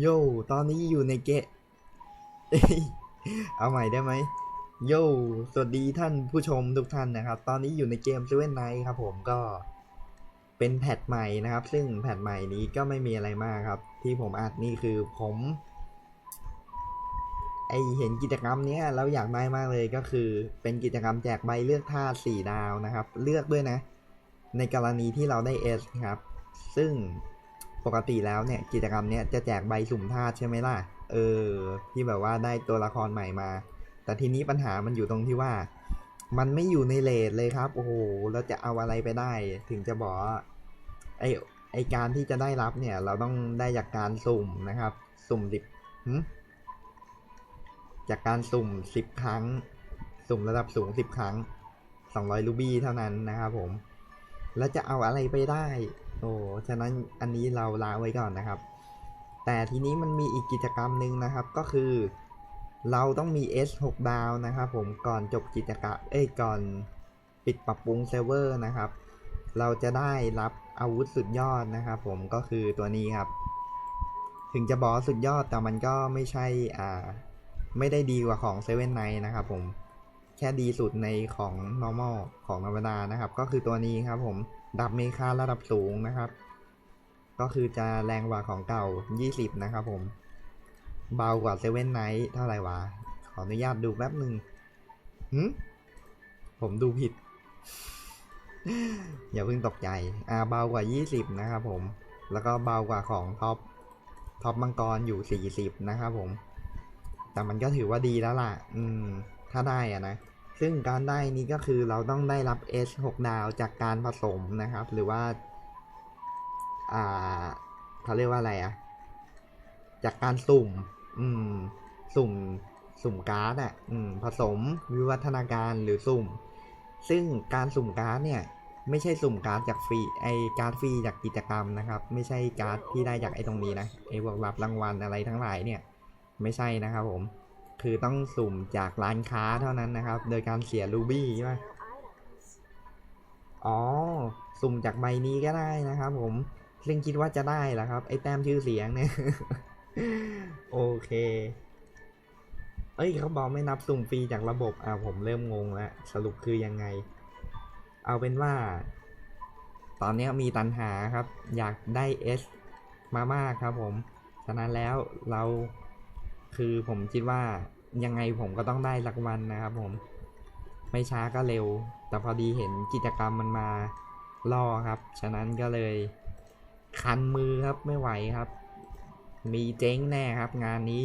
โยตอนนี้อยู่ในเกะเอาใหม่ได้ไหมโยสวัสดีท่านผู้ชมทุกท่านนะครับ ตอนนี้อยู่ในเกม Seven Night ครับผมก็เป็นแพทใหม่นะครับ ซึ่งแพทใหม่นี้ก็ไม่มีอะไรมากครับ ที่ผมอัดนี่คือผม ไอเห็นกิจกรรมเนี้ยแล้วอยากได้มากเลยก็คือ เป็นกิจกรรมแจกใบเลือกท่าสี่ดาวนะครับ เลือกด้วยนะ ในกรณีที่เราได้ S ครับ ซึ่ง ปกติแล้วเนี่ยกิจกรรมเนี้ยจะแจกใบสุ่มธาตุใช่ไหมล่ะ เออ ที่แบบว่าได้ตัวละครใหม่มา แต่ทีนี้ปัญหามันอยู่ตรงที่ว่า มันไม่อยู่ในเลทเลยครับ โอ้โหแล้วจะเอาอะไรไปได้ ถึงจะบอกไอไอการที่จะได้รับเนี่ย เราต้องได้จากการสุ่มนะครับ สุ่มสิบจากการสุ่มสิบครั้ง สุ่มระดับสูงสิบครั้งสองร้อยลูบี้เท่านั้นนะครับผม แล้วจะเอาอะไรไปได้ โอ้ฉะนั้นอันนี้เราลาไว้ก่อนนะครับ แต่ทีนี้มันมีอีกกิจกรรมหนึ่งนะครับก็คือ เราต้องมี S 6 ดาวนะครับผมก่อนจบกิจกรรมเอ้ยก่อนปิดปรับปรุงเซิร์ฟเวอร์นะครับ เราจะได้รับอาวุธสุดยอดนะครับผมก็คือตัวนี้ครับ ถึงจะบอกว่าสุดยอดแต่มันก็ไม่ใช่อ่าไม่ได้ดีกว่าของเซเว่นไนนะครับผม ค่ดีสุดในของ normal ของธรรมดานะครับ ก็คือตัวนี้ครับผมดับเมคาระดับสูงนะครับ ก็คือจะแรงกว่าของเก่า 20 นะครับผม เบากว่าเซเว่นไนท์เท่าไหร่วะ ขออนุญาตดูแป๊บหนึ่งหืมผมดูผิด อย่าเพิ่งตกใจ อ่าเบากว่า 20 นะครับผม แล้วก็เบากว่าของท็อปท็อปมังกรอยู่ 40 นะครับผม แต่มันก็ถือว่าดีแล้วล่ะ อืม ถ้าได้อะนะ ซึ่งการได้นี้ก็คือเราต้องได้รับ S 6ดาวจากการผสมนะครับ หรือว่า อ่าเขาเรียกว่าอะไรอะจากการสุ่ม อืม สุ่ม สุ่มการ์ดอะอืม ผสมวิวัฒนาการหรือสุ่ม ซึ่งการสุ่มการ์ดเนี่ย ไม่ใช่สุ่มการ์ดจากฟรี ไอการ์ดฟรีจากกิจกรรมนะครับ ไม่ใช่การ์ดที่ได้จากไอตรงนี้นะ ไอพวกรับรางวัลอะไรทั้งหลายเนี่ย ไม่ใช่นะครับผม คือต้องสุ่มจากร้านค้าเท่านั้นนะครับ โดยการเสียรูบี้ใช่ไหมอ๋อ สุ่มจากใบนี้ก็ได้นะครับผม ซึ่งคิดว่าจะได้แหละครับ ไอ้แต้มชื่อเสียงเนี่ย โอเค เอ้ยเขาบอกไม่นับสุ่มฟรีจากระบบ อ่าผมเริ่มงงแล้ว สรุปคือยังไง เอาเป็นว่า ตอนนี้มีตันหาครับ อยากได้ S มามากครับผม ฉะนั้นแล้วเรา คือผมคิดว่ายังไงผมก็ต้องได้รางวัลนะครับผม ไม่ช้าก็เร็ว แต่พอดีเห็นกิจกรรมมันมาล่อครับ ฉะนั้นก็เลยคันมือครับไม่ไหวครับ มีเจ๊งแน่ครับ งานนี้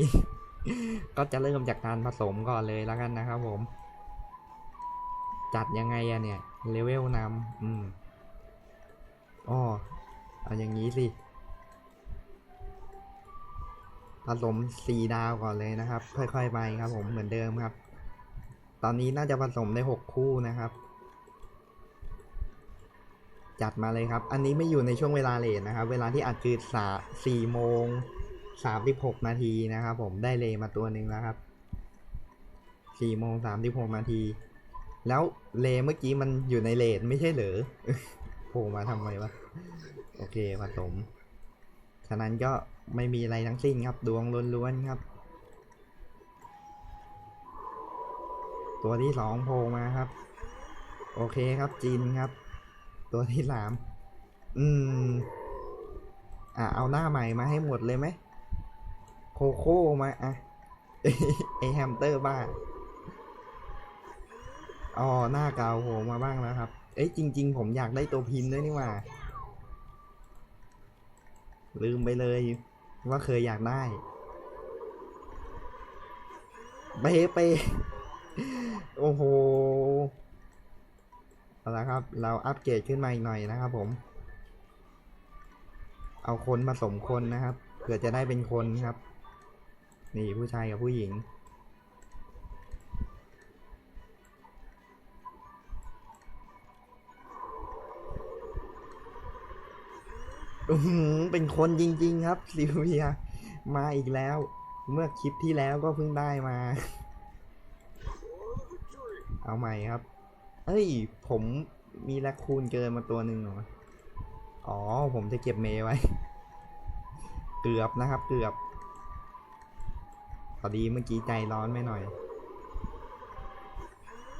ก็จะเริ่มจากการผสมก่อนเลยแล้วกันนะครับผม จัดยังไงอะเนี่ยเลเวลนำอืมอ๋อเอาอย่างนี้สิ ผสมสีดาวก่อนเลยนะครับ ค่อยๆไปครับผมเหมือนเดิมครับ ตอนนี้น่าจะผสมได้หกคู่นะครับ จัดมาเลยครับ อันนี้ไม่อยู่ในช่วงเวลาเลทนะครับ เวลาที่อัดคือสาสี่โมงสามสิบหกนาทีนะครับ ผมได้เลมาตัวหนึ่งแล้วครับสี่โมงสามสิบหกนาที แล้วเลเมื่อกี้มันอยู่ในเลทไม่ใช่เหรอโผล่มาทำไมวะ โอเคผสม ฉะนั้นก็ ไม่มีอะไรทั้งสิ้นครับ ดวงล้วนๆครับ ตัวที่สองโผล่มาครับ โอเคครับจีนครับ ตัวที่สามอืม อะเอาหน้าใหม่มาให้หมดเลยไหมโคโค่มาอะไอแฮมเตอร์บ้าอ๋อหน้าเก่าโผล่มาบ้างแล้วครับ เอ้ยจริง ๆ ผมอยากได้ตัวพินด้วยนี่ว่าลืมไปเลย ว่าเคยอยากได้ไปไปโอ้โหเอาละครับ เราอัปเกรดขึ้นมาอีกหน่อยนะครับผม เอาคนมาสมคนนะครับเผื่อจะได้เป็นคนครับ นี่ผู้ชายกับผู้หญิง เป็นคนจริง ๆ ครับซิลเวีย มาอีกแล้ว เมื่อคลิปที่แล้วก็เพิ่งได้มา เอาใหม่ครับ เอ้ย ผมมีแรคคูนเกินมาตัวหนึ่งหรออ๋อ ผมจะเก็บเมย์ไว้ เกือบนะครับ เกือบพอดีเมื่อกี้ใจร้อนไปหน่อย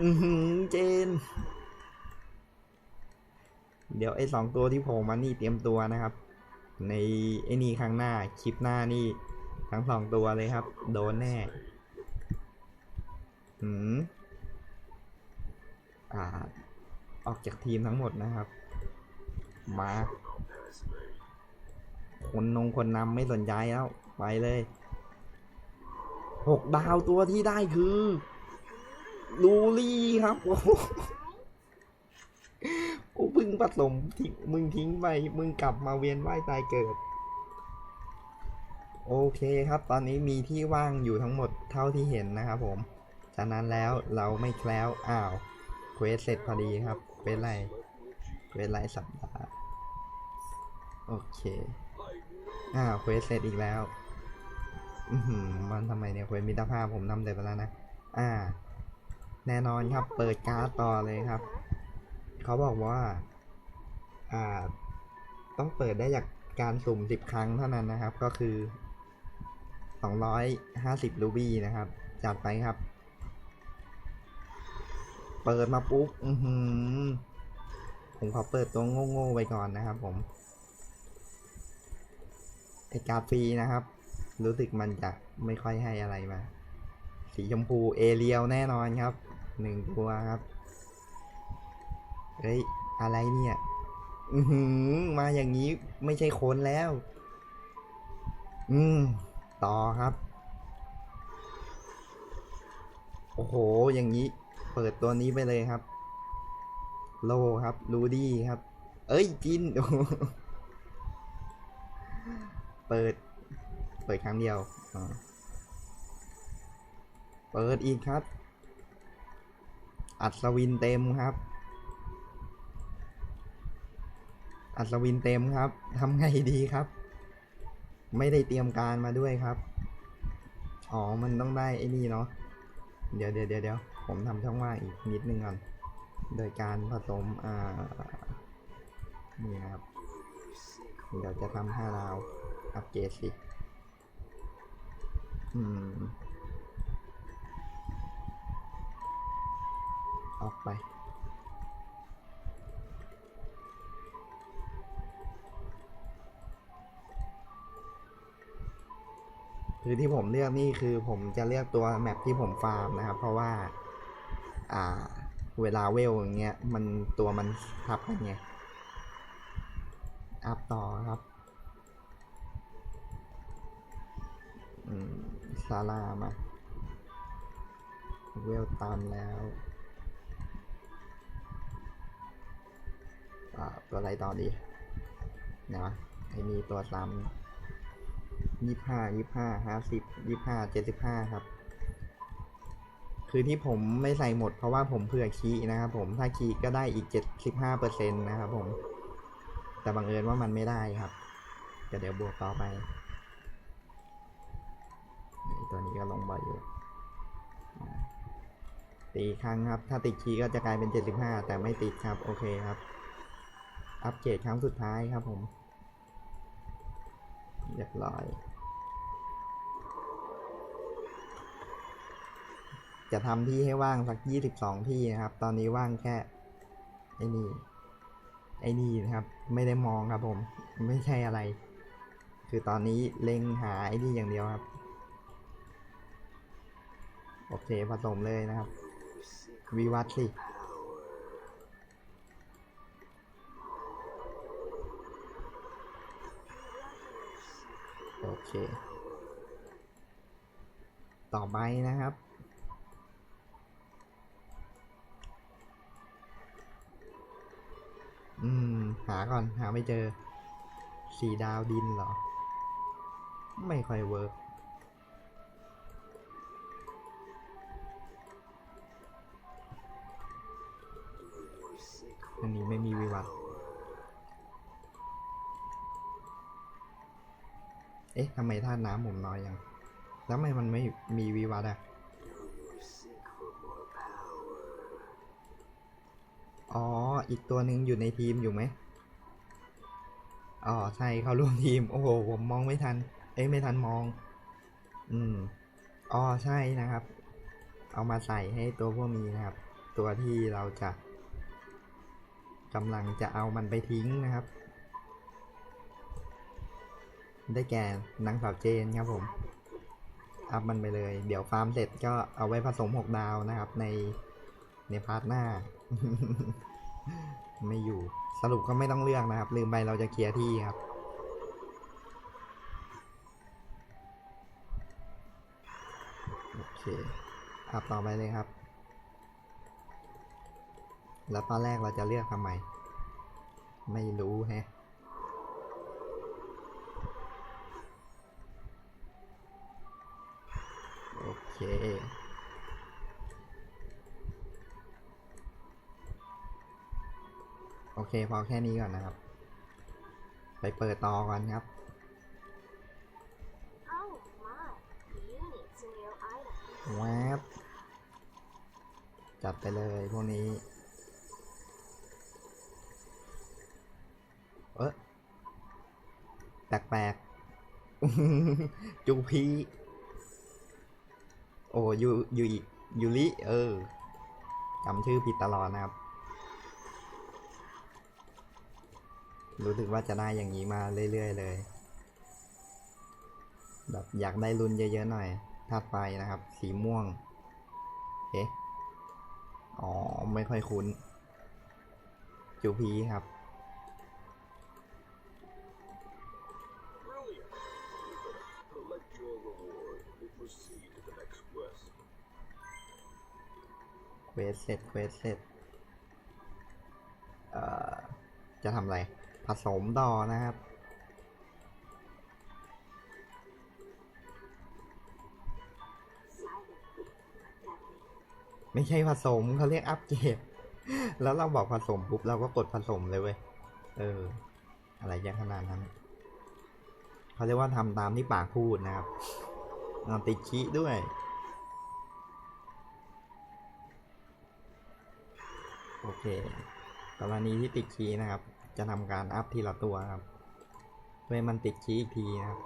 อือหือเจน เดี๋ยวไอ้สองตัวที่โผล่มานี่เตรียมตัวนะครับ ในไอ้นี่ครั้งหน้าคลิปหน้านี่ทั้งสองตัวเลยครับ โดนแน่หืมอ่า ออกจากทีมทั้งหมดนะครับ มาคนนงคนนำไม่สนใจแล้ว ไปเลยหกดาวตัวที่ได้คือ ลูลี่ครับ โอ้โหกูเพิ่งผสมทิ้งมึงทิ้งไป มึงกลับมาเวียนว่ายตายเกิด โอเคครับ ตอนนี้มีที่ว่างอยู่ทั้งหมดเท่าที่เห็นนะครับผมฉะนั้นแล้วเราไม่แคล้วอ้าวเควสเสร็จพอดีครับเควสไรเควสไรสัปดาห์โอเคอ้าวเควสเสร็จอีกแล้ว อือหือมันทำไมเนี่ยเควสมิตรภาพผมนำเสร็จไปแล้วนะอ่า แน่นอนครับ เปิดการ์ดต่อเลยครับ เขาบอกว่า ต้องเปิดได้จากการสุ่มสิบครั้งเท่านั้นนะครับ ก็คือสองร้อยห้าสิบรูบี้นะครับ จัดไปครับ เปิดมาปุ๊บผมขอเปิดตัวโง่ๆไปก่อนนะครับผมไอการ์ฟรีนะครับ รู้สึกมันจะไม่ค่อยให้อะไรมา สีชมพูเอเรียวแน่นอนครับหนึ่งตัวครับ เฮ้ย อะไรเนี่ย อือหือ มาอย่างนี้ไม่ใช่คนแล้ว อืม ต่อครับ โอ้โห อย่างนี้ เปิดตัวนี้ไปเลยครับ โลครับ รูดี้ครับ เอ้ย จิน เปิด เปิดครั้งเดียว เปิดอีกครับ อัศวินเต็มครับ อัศวินเต็มครับทำไงดีครับ ไม่ได้เตรียมการมาด้วยครับ อ๋อ มันต้องได้ไอ้นี่เนาะ เดี๋ยวเดี๋ยวเดี๋ยวยวผมทำช่องว่างอีกนิดนึงก่อน โดยการผสม อ่า นี่นะครับ เดี๋ยวจะทำห้าดาวอัปเกรดสิอืม ออกไป คือที่ผมเลือกนี่คือผมจะเลือกตัวแมปที่ผมฟาร์มนะครับ เพราะว่า อ่า เวลาเวลอย่างเงี้ย มันตัวมันทับกันไงอัพต่อครับซาร่ามา เวลตามแล้วตัวอะไรต่อดีนะไอ้มีตัวซ้ำ ยี่ห้ายี่ห้าห้าสิบยี่ห้าเจ็ดสิบห้าครับ คือที่ผมไม่ใส่หมดเพราะว่าผมเผื่อคีนะครับผมถ้าคีก็ได้อีกเจ็ดสิบห้าเปอร์เซ็นต์นะครับผม แต่บังเอิญว่ามันไม่ได้ครับก็เดี๋ยวบวกต่อไป ตัวนี้ก็ลงบ่อยอยู่ตีครั้งครับ ถ้าติดคีก็จะกลายเป็นเจ็ดสิบห้าแต่ไม่ติดครับ โอเคครับ อัปเกรดครั้งสุดท้ายครับผม เรียบร้อย จะทำที่ให้ว่างสักยี่สิบสองที่นะครับ ตอนนี้ว่างแค่ไอ้นี่ไอ้นี่นะครับ ไม่ได้มองครับผม ไม่ใช่อะไร คือตอนนี้เล็งหาไอ้นี่อย่างเดียวครับ โอเคผสมเลยนะครับ วิวัฒน์สิโอเค ต่อไปนะครับ อืม หาก่อนหาไม่เจอสีดาวดินเหรอ ไม่ค่อยเวิร์กอันนี้ไม่มีวิวัฒน์เอ๊ะทำไมท่าน้ำผมน้อยยัง แล้วทำไมมันไม่มีวิวัฒน์อะ อ๋อ อีกตัวหนึ่งอยู่ในทีมอยู่ไหมอ๋อ ใช่ เขาร่วมทีม โอ้โห ผมมองไม่ทัน เอ้ย ไม่ทันมอง อืม อ๋อ ใช่นะครับ เอามาใส่ให้ตัวพวกนี้นะครับ ตัวที่เราจะกำลังจะเอามันไปทิ้งนะครับ ได้แก่นางสาวเจนครับผม อัพมันไปเลย เดี๋ยวฟาร์มเสร็จก็เอาไว้ผสมหกดาวนะครับใน ในพาร์ทหน้า ไม่อยู่สรุปก็ไม่ต้องเลือกนะครับ ลืมไปเราจะเคลียร์ที่ครับ โอเคอัพต่อไปเลยครับ แล้วตอนแรกเราจะเลือกทำไม ไม่รู้แฮะโอเค โอเคพอแค่นี้ก่อนนะครับ ไปเปิดต่อก่อนครับ Oh my, you need some new items. แวบจัดไปเลยพวกนี้ เอะแปลกๆจูพีโอ้ยูยูอิยูริเออจำชื่อผิดตลอดนะครับ รู้สึกว่าจะได้อย่างนี้มาเรื่อยๆเลย แบบอยากได้รุ่นเยอะๆหน่อยธาตุไฟนะครับ สีม่วงเอ๊ะอ๋อ ไม่ค่อยคุ้น จูพีครับ เควสเสร็จ เควสเสร็จ เอ่อ จะทำอะไร ผสมต่อนะครับ ไม่ใช่ผสมเขาเรียกอัปเกรดแล้วเราบอกผสมปุ๊บเราก็กดผสมเลยเว้ย เออ อะไรจะขนาดนั้นเขาเรียกว่าทำตามที่ปากพูดนะครับติดชี้ด้วยโอเค กรณีที่ติดคีย์นะครับ จะทำการอัพทีละตัวครับเพื่อให้มันติดคีย์อีกทีนะครับ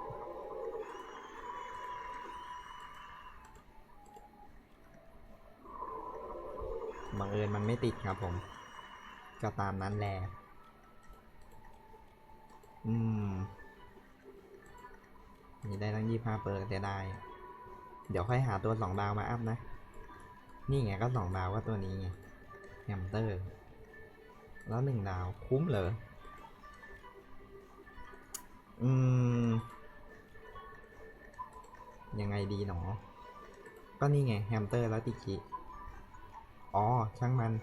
บังเอิญมันไม่ติดครับผม ก็ตามนั้นแหละอืมมีได้ตั้งยี่ห้าเปอร์แต่ได้ เดี๋ยวค่อยหาตัวสองดาวมาอัพนะ นี่ไงก็สองดาวก็ตัวนี้ไงแฮมสเตอร์ แล้วหนึ่งดาวคุ้มเหรอ อืม ยังไงดีหนอ ก็นี่ไงแฮมสเตอร์แล้วติกิอ๋อ ช่างมัน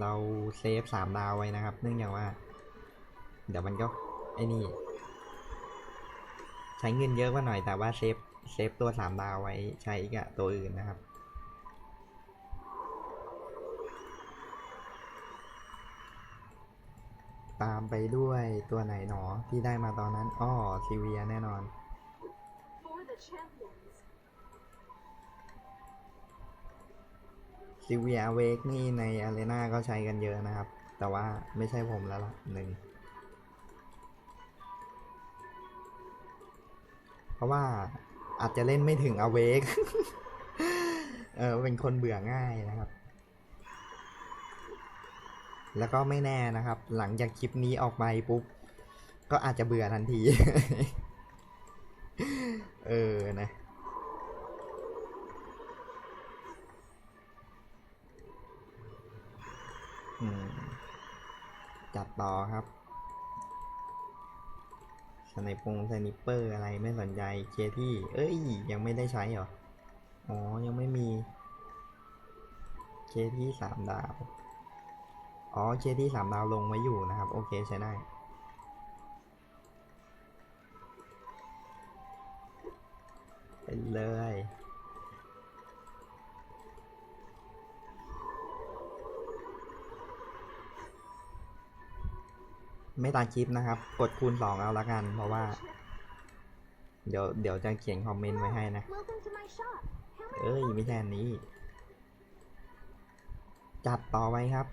เราเซฟสามดาวไว้นะครับ เนื่องจากว่า เดี๋ยวมันก็ ไอ้นี่ ใช้เงินเยอะกว่าหน่อยแต่ว่าเซฟเซฟตัวสามดาวไว้ใช้กับตัวอื่นนะครับ ตามไปด้วยตัวไหนหนอที่ได้มาตอนนั้นอ้อซีเวียแน่นอนซิเวียเวกนี่ในอารีนาก็ใช้กันเยอะนะครับ แต่ว่าไม่ใช่ผมแล้วล่ะหนึ่ง เพราะว่าอาจจะเล่นไม่ถึงอเวก เออเป็นคนเบื่อง่ายนะครับ แล้วก็ไม่แน่นะครับ หลังจากคลิปนี้ออกไปปุ๊บ ก็อาจจะเบื่อทันที เออนะจัดต่อครับสไนปงสไนเปอร์อะไรไม่สนใจเคที่ เอ้ย ยังไม่ได้ใช้เหรอ อ๋อ ยังไม่มี เคที่สามดาว อ๋อเคที่สามดาวลงไว้อยู่นะครับ โอเคใช้ได้ไปเลยไม่ตามคลิปนะครับ กดคูณสองเอาละกัน เพราะว่า เดี๋ยวเดี๋ยวจะเขียนคอมเมนต์ไว้ให้นะ Welcome to my shop. How may I เอ้ย help ไม่ใช่ you? อันนี้ จัดต่อไปครับ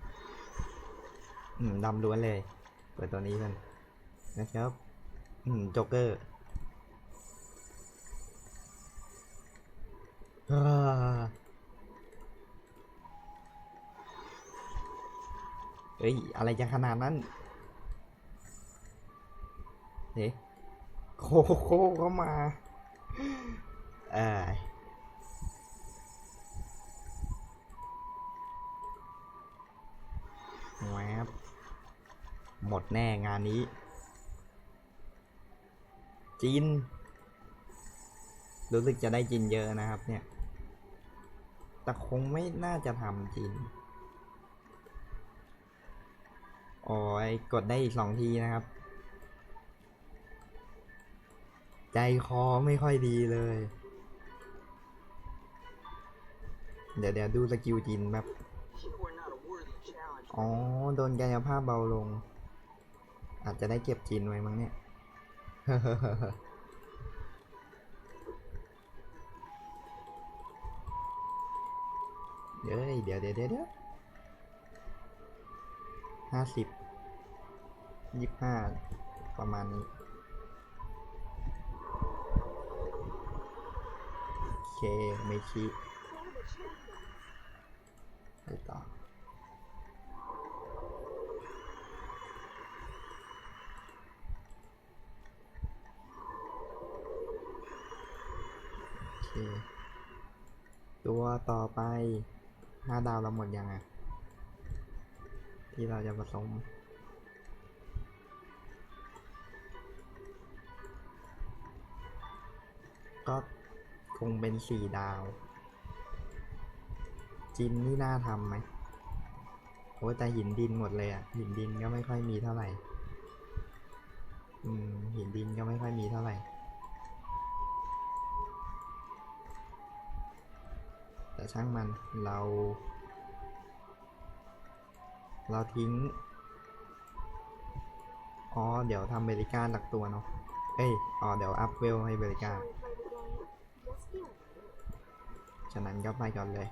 อืมดำล้วนเลย เปิดตัวนี้กันนะครับ อืมจ็อกเกอร์เฮ้ย อะไรจะขนาดนั้น เฮ้โคโคเข้ามา เออ หมดแน่งานนี้ จีน รู้สึกจะได้จีนเยอะนะครับเนี่ย แต่คงไม่น่าจะทำจีนโอ้ยกดได้อีกสองทีนะครับ ใจคอไม่ค่อยดีเลย เดี๋ยวเดี๋ยวดูสกิลจีนแบบอ๋อ โดนกายภาพเบาลง อาจจะได้เก็บจีนไว้มั้งเนี่ยเดี๋ยวเดี๋ยวเดี๋ยวเดี๋ยวเดี๋ยวห้าสิบยี่ห้าประมาณนี้ โอเค ไม่คิดไปต่อ โอเค ตัวต่อไปห้าดาวเราหมดยังอะที่เราจะผสมก็คงเป็นสี่ดาว จินนี่น่าทำไหมโอ้แต่หินดินหมดเลยอะหินดินก็ไม่ค่อยมีเท่าไหร่ อืมหินดินก็ไม่ค่อยมีเท่าไหร่ แต่ช่างมันเรา เราทิ้ง อ๋อ เดี๋ยวทำเบริก้าหลักตัวเนาะเอ้ยอ๋อเดี๋ยวอัพเวลให้เบริกา Shall we play the game? Yes, you. ฉะนั้นก็ไปก่อนเลย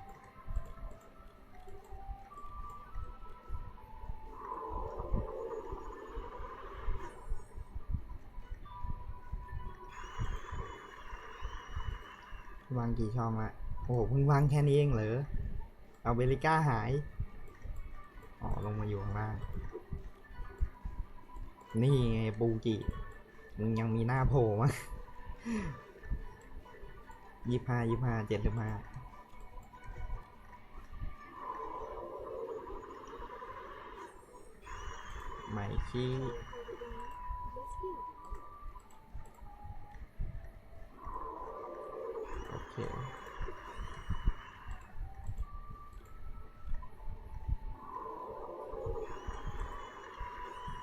วางกี่ช่องละ โอ้โหเพิ่งวางแค่นี้เองเหรอ เอาเบลิก้าหาย อ๋อ ลงมาอยู่ข้างล่าง นี่ไงปูกิมึงยังมีหน้าโผล่มั้ยยี่ห้ายี่ห้าเจ็ดสิบห้าไม่ขี้ Shall we play the game? Yes, you. โอเค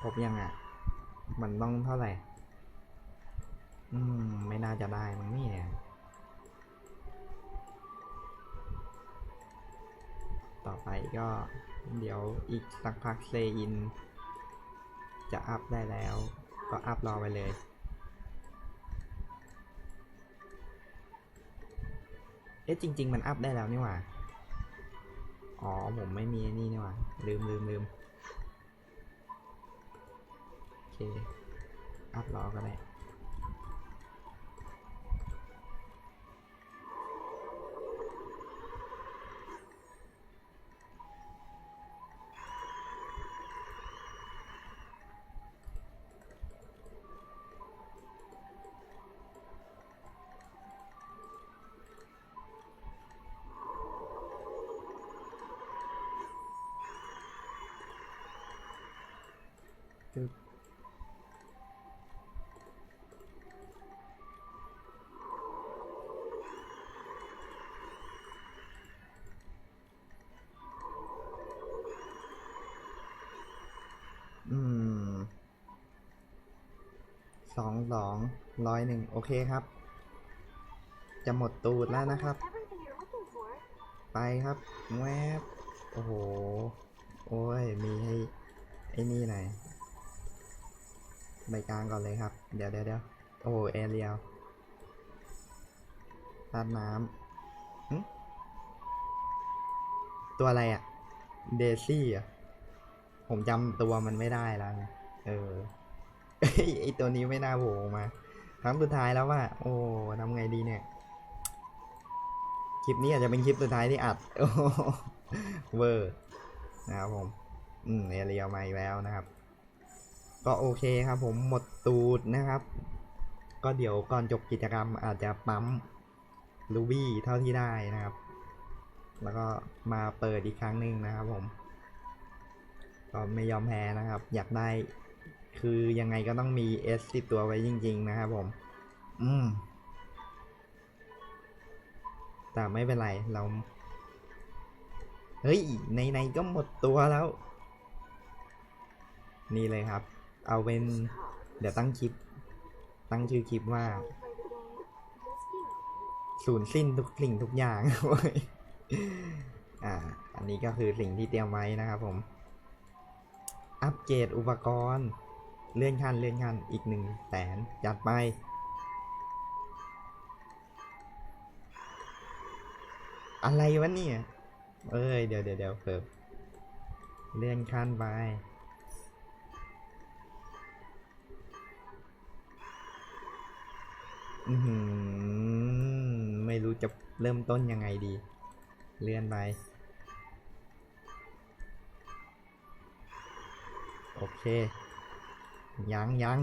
ครบยังอะ มันต้องเท่าไหร่ อืม ไม่น่าจะได้ มั้งเนี่ยต่อไปก็เดี๋ยวอีกสักพักเซอิน จะอัพได้แล้ว ก็อัพรอไปเลย เอ๊ะจริง ๆ มันอัพได้แล้วนี่หว่า อ๋อผมไม่มีนี่นี่หว่า ลืมลืมลืมโอเค อัพรอก็ได้ ตึ๊บอืมสองสองร้อยหนึ่งโอเคครับ จะหมดตูดแล้วนะครับ ไปครับแวบโอ้โห โอ้ย มีให้ไอ้นี่หน่อย ใบกลางก่อนเลยครับ เดี๋ยวเดี๋ยวเดี๋ยวโอ้โหแอเรียลลาดน้ำตัวอะไรอะเดซี่อะผมจำตัวมันไม่ได้แล้วไงเออไอตัวนี้ไม่น่าโผล่มา ครั้งสุดท้ายแล้วว่า โอ้ทำไงดีเนี่ย คลิปนี้อาจจะเป็นคลิปสุดท้ายที่อัด โอ้เวอร์นะครับผม อืมเอเรียมาอีกแล้วนะครับ ก็โอเคครับผมหมดตูดนะครับ ก็เดี๋ยวก่อนจบกิจกรรมอาจจะปั๊มลูบี้เท่าที่ได้นะครับ แล้วก็มาเปิดอีกครั้งหนึ่งนะครับผม ก็ไม่ยอมแพ้นะครับ อยากได้ คือยังไงก็ต้องมี S ติดตัวไว้จริง ๆ นะครับผม อืม แต่ไม่เป็นไรเรา เฮ้ย ในๆก็หมดตัวแล้ว นี่เลยครับ เอาเป็น เดี๋ยวตั้งคลิป ตั้งชื่อคลิปว่า ศูนย์สิ้นทุกสิ่งทุกอย่างเว้ยอ่า อันนี้ก็คือสิ่งที่เตรียมไว้นะครับผม อัปเกรดอุปกรณ์ เลื่อนขั้นเลื่อนขั้นอีกหนึ่งแสนจัดไปอะไรวะเนี่ย เอ้ย เดี๋ยวเดี๋ยวเดี๋ยวเพิ่มเลื่อนขั้นไป ไม่รู้จะเริ่มต้นยังไงดี เลื่อนไป โอเค ยังยัง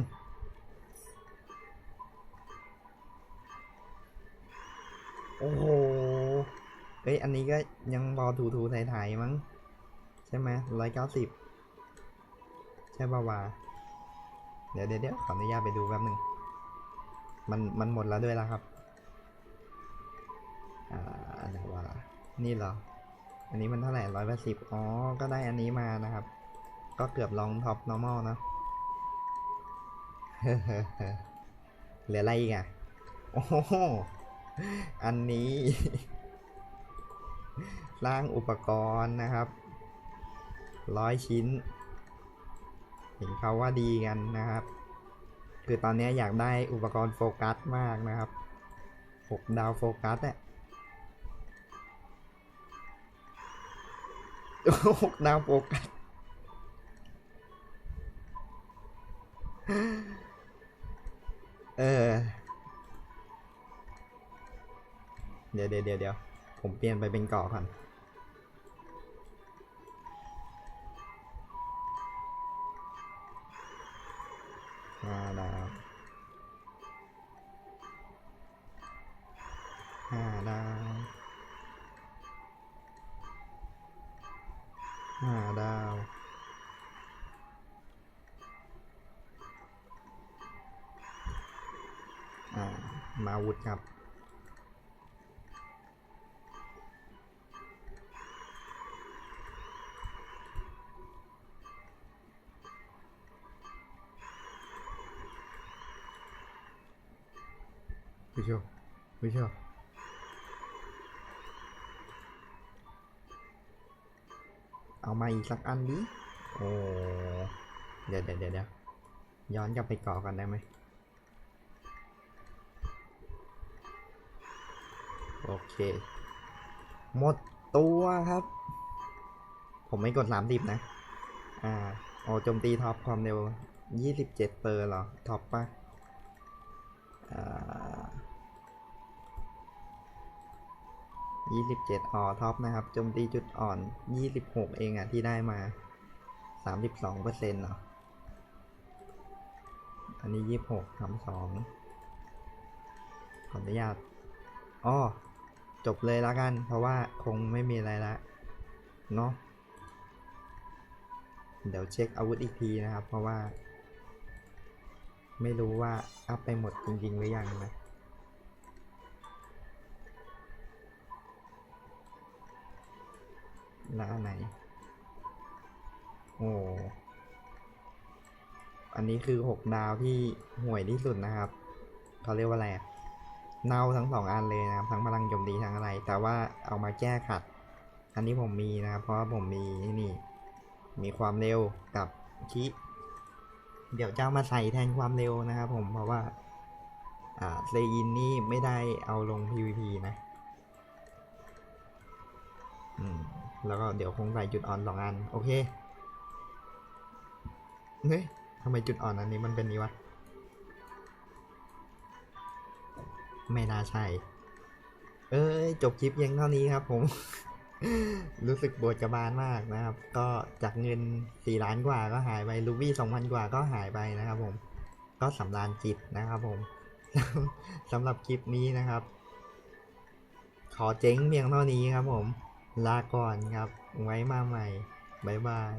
โอ้โหเฮ้ย อันนี้ก็ยังบอถูถูไทยๆมั้ง ใช่ไหมร้อยเก้าสิบใช่ป่าวะเดี๋ยวเดี๋ยวเดี๋ยวขออนุญาตไปดูแป๊บหนึ่ง มันมันหมดแล้วด้วยแล้วครับ อ่าอันไหนวะนี่เหรอ อันนี้มันเท่าไหร่ร้อยแปดสิบอ๋อ ก็ได้อันนี้มานะครับ ก็เกือบลองท็อป normal นะเหลืออะไรอีกอะ โอ้โหอันนี้สร้างอุปกรณ์นะครับร้อยชิ้น เห็นเขาว่าดีกันนะครับ คือตอนนี้อยากได้อุปกรณ์โฟกัสมากนะครับหกดาวโฟกัสอะหกดาวโฟกัสเออเดี๋ยวเดี๋ยวเดี๋ยวเดี๋ยวผมเปลี่ยนไปเป็นเกาะก่อน ห้าดาวห้าดาวห้าดาวอ่ามาวุธครับ ผู้ชมผู้ชมเอามาอีกสักอันดิโอ้เดี๋ยวเดี๋ยวเดี๋ยวเดะย้อนกลับไปกาะกันได้ไหมโอเค หมดตัวครับ ผมไม่กดสามดิบนะ อ่าโอ้โจมตีท็อปความเร็วยี่สิบเจ็ดเปอร์เหรอ ท็อปปะอ่า ยี่สิบเจ็ดอ๋อท็อปนะครับโจมตีจุดอ่อนยี่สิบหกเองอะที่ได้มาสามสิบสองเปอร์เซ็นต์เหรออันนี้ยี่สิบหกทำสองขออนุญาตอ๋อจบเลยล้วกัน เพราะว่าคงไม่มีอะไรละเนาะเดี๋ยวเช็คอาวุธอีกทีนะครับ เพราะว่า ไม่รู้ว่าอัพไปหมดจริง ๆ หรือยังนะ แล้วอันไหน โอ้อันนี้คือหกดาวที่ห่วยที่สุดนะครับเขาเรียกว่าอะไรเน่าทั้งสองอันเลยนะครับ ทั้งพลังโจมตีทั้งอะไร แต่ว่าเอามาแก้ขัด อันนี้ผมมีนะครับ เพราะว่าผมมีนี่ มีความเร็วกับคิเดี๋ยวเจะเอามาใส่แทนความเร็วนะครับผมเพราะว่าอ่าเซอินนี่ไม่ได้เอาลง PVP นะ อืม แล้วก็เดี๋ยวคงใส่จุดอ่อนสองอัน โอเคเฮ้ยทำไมจุดอ่อนอันนี้มันเป็นนี้วะ ไม่น่าใช่ เอ้ย จบคลิปเพียงเท่านี้ครับผม รู้สึกปวดกระบาลมากนะครับ ก็จากเงินสี่ล้านกว่าก็หายไปลูบี้สองพันกว่าก็หายไปนะครับผม ก็สำราญจิตนะครับผมสำหรับคลิปนี้นะครับ ขอเจ๊งเพียงเท่านี้ครับผม ลาก่อนครับ ไว้มาใหม่ บ๊ายบาย